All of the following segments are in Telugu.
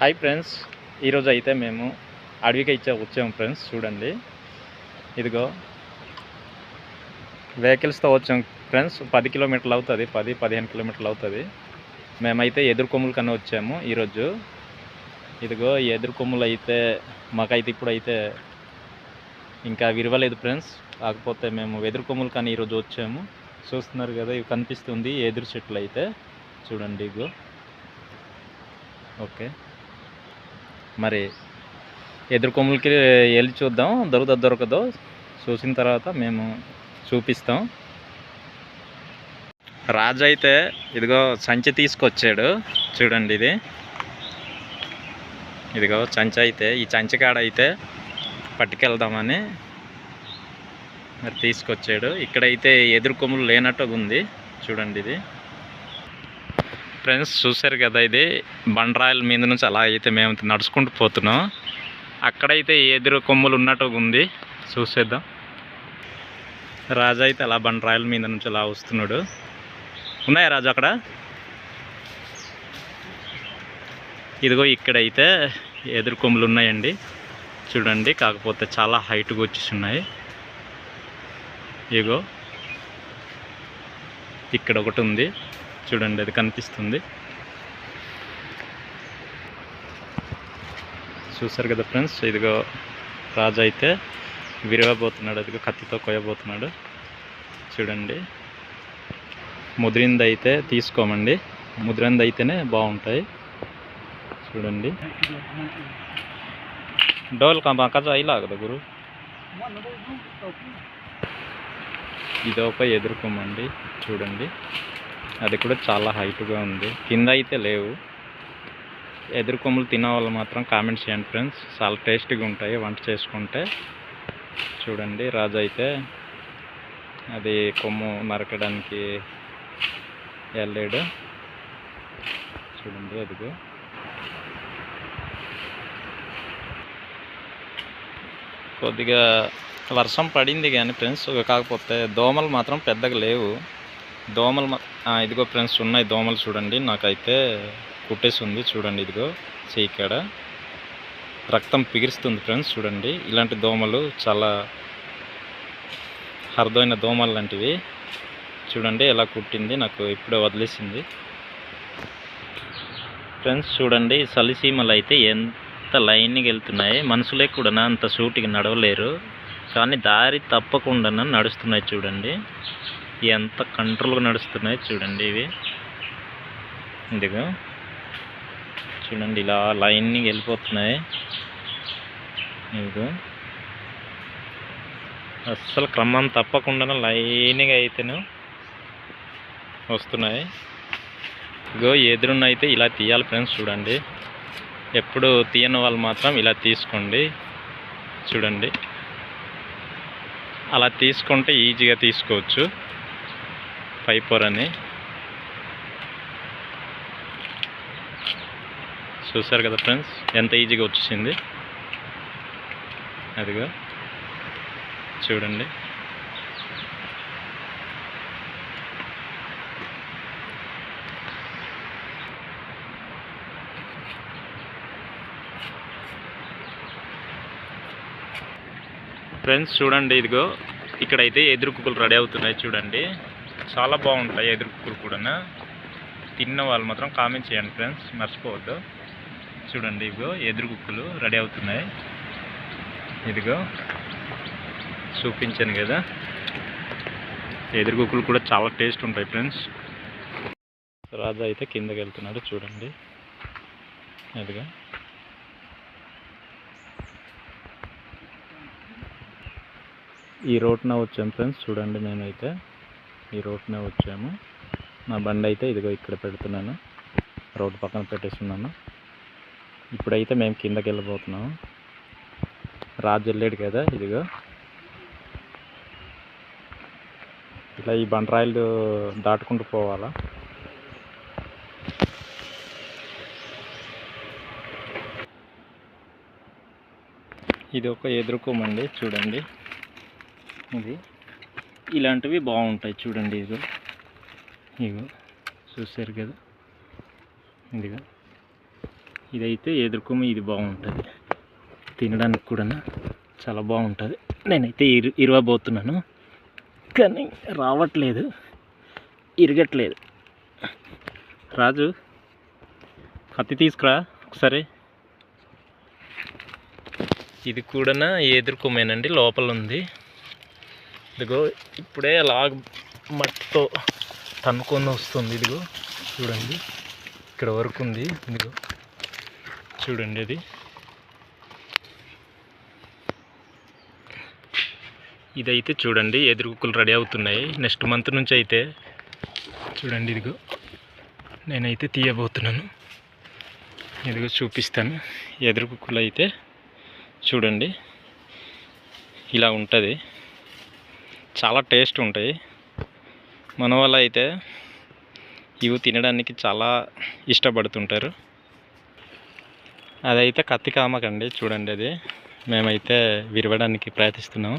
హాయ్ ఫ్రెండ్స్ ఈరోజు అయితే మేము అడవికి ఇచ్చే వచ్చాము ఫ్రెండ్స్ చూడండి. ఇదిగో. వెహికల్స్తో వచ్చాం ఫ్రెండ్స్ పది కిలోమీటర్లు అవుతుంది పది పదిహేను కిలోమీటర్లు అవుతుంది. మేమైతే ఎదురుకొమ్ములు కన్నా వచ్చాము ఈరోజు ఇదిగో ఈ ఎదురు కొమ్ములు అయితే మాకైతే ఇప్పుడైతే ఇంకా విరవలేదు ఫ్రెండ్స్ కాకపోతే మేము ఎదురు కొమ్ములు కానీ ఈరోజు వచ్చాము. చూస్తున్నారు కదా ఇవి కనిపిస్తుంది ఎదురు చెట్లు అయితే. చూడండి ఇగో ఓకే. మరి ఎదురు కొమ్ములకి వెళ్ళి చూద్దాం. దొరుకుతుందో దొరకదో చూసిన తర్వాత మేము చూపిస్తాం. రాజు అయితే ఇదిగో సంచి తీసుకొచ్చాడు. చూడండి ఇది. ఇదిగో సంచి అయితే ఈ సంచి కాడ అయితే పట్టుకెళ్దామని మరి తీసుకొచ్చాడు. ఇక్కడైతే ఎదురు కొమ్ములు లేనట్టుగా ఉంది. చూడండి ఇది. ఫ్రెండ్స్ చూశారు కదా ఇది? బండరాయిల మీద నుంచి అలా అయితే మేము నడుచుకుంటూ పోతున్నాం. అక్కడైతే ఎదురు కొమ్ములు ఉన్నట్టుగా ఉంది. చూసేద్దాం. రాజు అయితే అలా బండరాయిల మీద నుంచి అలా వస్తున్నాడు. ఉన్నాయా రాజు అక్కడ? ఇదిగో ఇక్కడైతే ఎదురు కొమ్ములు ఉన్నాయండి. చూడండి కాకపోతే చాలా హైట్గా వచ్చేసి ఉన్నాయి. ఇగో ఇక్కడ ఒకటి ఉంది. చూడండి అది కనిపిస్తుంది. చూసారు కదా ఫ్రెండ్స్ ఇదిగో రాజు అయితే విరవబోతున్నాడు అదిగో కత్తితో కొయ్యబోతున్నాడు. చూడండి. ముదిరింది అయితే తీసుకోమండి. ముదిరింది అయితేనే బాగుంటాయి. చూడండి. డోల్ కాజా ఇలాగదా గురు? ఇది ఒక ఎదుర్కోమండి చూడండి. అది కూడా చాలా హైట్గా ఉంది. కింద అయితే లేవు. ఎదుర్కొమ్మలు తినే వాళ్ళు మాత్రం కామెంట్స్ చేయండి ఫ్రెండ్స్ చాలా టేస్టీగా ఉంటాయి. వంట చేసుకుంటే చూడండి. రాజు అయితే అది కొమ్ము నరకడానికి వెళ్ళాడు. చూడండి అదిగో. కొద్దిగా వర్షం పడింది కానీ ఫ్రెండ్స్ కాకపోతే దోమలు మాత్రం పెద్దగా లేవు. దోమలు ఇదిగో ఫ్రెండ్స్ ఉన్నాయి దోమలు చూడండి. నాకైతే కుట్టేసి ఉంది చూడండి ఇదిగో ఇక్కడ. రక్తం పిగిరిస్తుంది ఫ్రెండ్స్ చూడండి. ఇలాంటి దోమలు చాలా అరుదైన దోమలు లాంటివి. చూడండి ఎలా కుట్టింది నాకు ఇప్పుడే వదిలేసింది. ఫ్రెండ్స్ చూడండి. సలిసీమలు అయితే ఎంత లైన్గా వెళ్తున్నాయి. మనుషులే కూడా అంత సూటిగా నడవలేరు. కానీ దారి తప్పకుండా నడుస్తున్నాయి చూడండి. ఎంత కంట్రోల్గా నడుస్తున్నాయి చూడండి ఇవి. ఇదిగో. చూడండి ఇలా లైన్ని వెళ్ళిపోతున్నాయి. ఇదిగో. అస్సలు క్రమం తప్పకుండా లైన్గా అయితేను వస్తున్నాయి. ఇగో ఎదురున్న అయితే ఇలా తీయాలి ఫ్రెండ్స్ చూడండి. ఎప్పుడు తీయని వాళ్ళు మాత్రం ఇలా తీసుకోండి. చూడండి. అలా తీసుకుంటే ఈజీగా తీసుకోవచ్చు. పైపర్ అని. చూసారు కదా ఫ్రెండ్స్ ఎంత ఈజీగా వచ్చేసింది. అదిగో చూడండి. ఫ్రెండ్స్ చూడండి ఇదిగో ఇక్కడైతే ఎదురు కుక్కలు రెడీ అవుతున్నాయి చూడండి. చాలా బాగుంటాయి ఎదురు కుక్కలు కూడా తిన్న వాళ్ళు మాత్రం కామెంట్ చేయండి ఫ్రెండ్స్ మర్చిపోవద్దు. చూడండి ఇగో ఎదురు కుక్కలు రెడీ అవుతున్నాయి. ఇదిగో చూపించాను కదా. ఎదురు కుక్కలు కూడా చాలా టేస్ట్ ఉంటాయి ఫ్రెండ్స్. రాజా అయితే కిందకి వెళ్తున్నాడు చూడండి. అదిగా ఈ రోడ్న వచ్చాను ఫ్రెండ్స్ చూడండి మేమైతే ఈ రోడ్న వచ్చాము. నా బండి అయితే ఇదిగో ఇక్కడ పెడుతున్నాను. రోడ్డు పక్కన పెట్టేస్తున్నాను. ఇప్పుడైతే మేము కిందకి వెళ్ళబోతున్నాము. రాజు వెళ్ళాడు కదా ఇదిగో. ఇలా ఈ బండరాయిలు దాటుకుంటూ పోవాలా? ఇది ఒక ఎదుర్కోమండి చూడండి. ఇది ఇలాంటివి బాగుంటాయి చూడండి ఇదిగో ఇగో చూసారు కదా? ఇదిగో. ఇదైతే ఎదుర్కొమ్మ ఇది బాగుంటుంది. తినడానికి కూడా చాలా బాగుంటుంది. నేనైతే ఇరు ఇరవబోతున్నాను. కానీ రావట్లేదు. ఇరగట్లేదు. రాజు కత్తి తీసుకురా ఒకసారి. ఇది కూడా ఎదుర్కొమేనండి లోపల ఉంది ఇదిగో ఇప్పుడే అలా మట్టితో తన్నుకొని వస్తుంది. ఇదిగో చూడండి. ఇక్కడ వరకు ఉంది. ఇదిగో చూడండి అది. ఇదైతే చూడండి ఎదురుకులు రెడీ అవుతున్నాయి. నెక్స్ట్ మంత్ నుంచి అయితే చూడండి ఇదిగో నేనైతే తీయబోతున్నాను. ఇదిగో చూపిస్తాను. ఎదురుకులు అయితే చూడండి. ఇలా ఉంటుంది. చాలా టేస్ట్ ఉంటాయి. మన వాళ్ళు అయితే ఇవి తినడానికి చాలా ఇష్టపడుతుంటారు. అదైతే కత్తి కామకండి చూడండి అది. మేమైతే విరవడానికి ప్రయత్నిస్తున్నాం.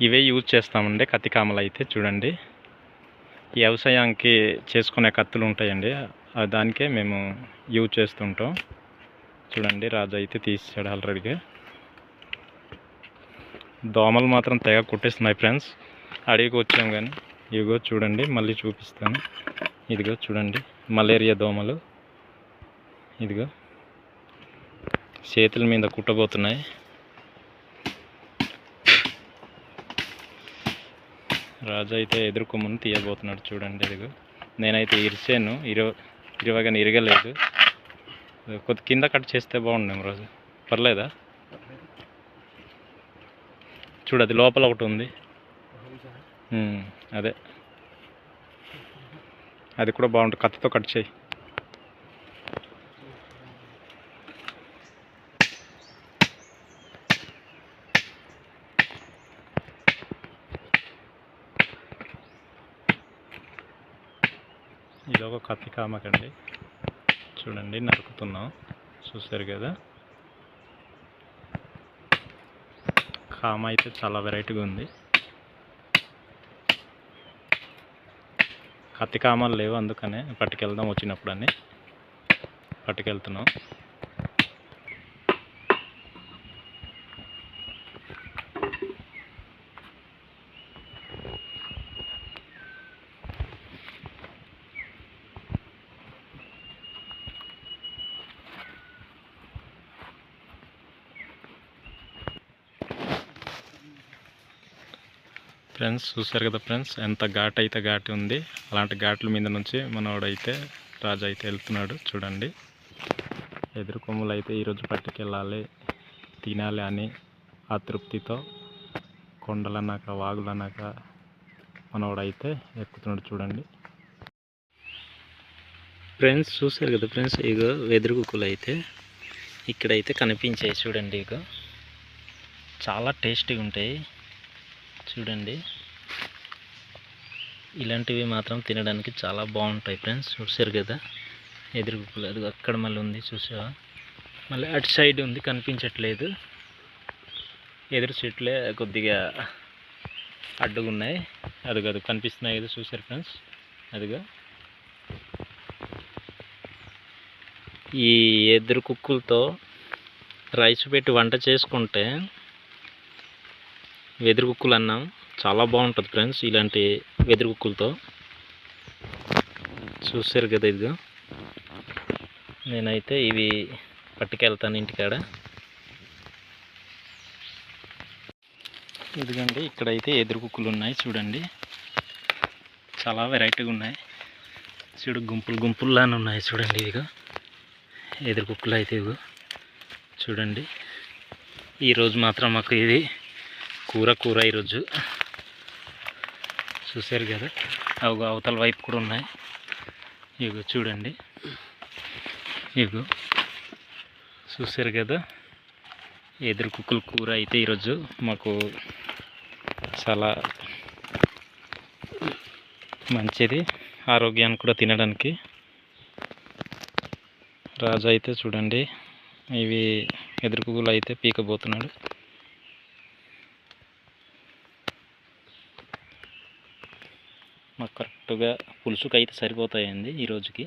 ఇవే యూజ్ చేస్తామండి కత్తి కామలు అయితే చూడండి. వ్యవసాయానికి చేసుకునే కత్తులు ఉంటాయండి. దానికే మేము యూజ్ చేస్తుంటాం. చూడండి రాజు అయితే తీసాడు ఆల్రెడీగా దోమలు మాత్రం తెగ కుట్టేస్తున్నాయి ఫ్రెండ్స్ అడవికి వచ్చాం కానీ ఇదిగో చూడండి మళ్ళీ చూపిస్తాను. ఇదిగో చూడండి మలేరియా దోమలు. ఇదిగో చేతుల మీద కుట్టబోతున్నాయి. రాజు అయితే ఎదుర్కొమ్మను తీయబోతున్నాడు చూడండి ఇదిగో. నేనైతే ఇరిచాను ఇరవ ఇరవగానే ఇరగలేదు. కొద్ది కింద కట్ చేస్తే బాగుండే రోజు. పర్లేదా? చూడు అది లోపల ఒకటి ఉంది. అదే. అది కూడా బాగుంటుంది. కత్తితో కట్ చేయి. ఇది ఒక కత్తి కామకండి. చూడండి నరుకుతున్నాం. చూసారు కదా? కామ అయితే చాలా వెరైటీగా ఉంది. కత్తి కామాలు లేవు అందుకనే పట్టుకెళ్దాం వచ్చినప్పుడు అని పట్టుకెళ్తున్నాం. ఫ్రెండ్స్ చూసారు కదా ఫ్రెండ్స్ ఎంత ఘాట్ అయితే ఘాటి ఉంది అలాంటి ఘాట్ల మీద నుంచి మనోడైతే రాజు అయితే వెళ్తున్నాడు చూడండి. ఎదురు కొమ్ములు అయితే ఈరోజు పట్టుకెళ్ళాలి తినాలి అని ఆ తృప్తితో కొండలన్నాక వాగులన్నాక మనోడైతే ఎక్కుతున్నాడు చూడండి. ఫ్రెండ్స్ చూసారు కదా ఫ్రెండ్స్ ఇగో వెదురు కుక్కలు అయితే ఇక్కడైతే కనిపించాయి చూడండి ఇగో. చాలా టేస్టీగా ఉంటాయి చూడండి. ఇలాంటివి మాత్రం తినడానికి చాలా బాగుంటాయి ఫ్రెండ్స్. చూసారు కదా? ఎదురు అది అక్కడ మళ్ళీ ఉంది చూసావా మళ్ళీ అటు సైడ్ ఉంది కనిపించట్లేదు. ఎదురు చెట్లే కొద్దిగా అడ్డుగున్నాయి. అదిగో అది కనిపిస్తున్నాయి కదా చూసారు ఫ్రెండ్స్. అదిగా. ఈ ఎదురు కుక్కులతో రైస్ పెట్టి వంట చేసుకుంటే వెదురు కుక్కులు అన్నాం. చాలా బాగుంటుంది ఫ్రెండ్స్ ఇలాంటి వెదురు కుక్కులతో. చూసారు కదా ఇదిగో. నేనైతే ఇవి పట్టుకెళ్తాను ఇంటికాడ. ఇదిగండి ఇక్కడైతే ఎదురు కుక్కులు ఉన్నాయి చూడండి. చాలా వెరైటీగా ఉన్నాయి. చూడు గుంపులు గుంపుల్లానే ఉన్నాయి చూడండి ఇదిగో. ఎదురు కుక్కలు అయితే ఇదిగో. చూడండి. ఈరోజు మాత్రం మాకు ఇది కూర కూర ఈరోజు. చూసారు కదా? అవి అవతల వైపు కూడా ఉన్నాయి. ఇగో చూడండి. ఇగో చూసారు కదా? ఎదురు కుక్కల కూర అయితే ఈరోజు మాకు చాలా మంచిది. ఆరోగ్యానికి కూడా తినడానికి. రాజు అయితే చూడండి ఇవి ఎదురు పువ్వులు అయితే పీకబోతున్నాడు. మాకు కరెక్ట్గా పులుసుకు అయితే సరిపోతాయండి ఈ రోజుకి.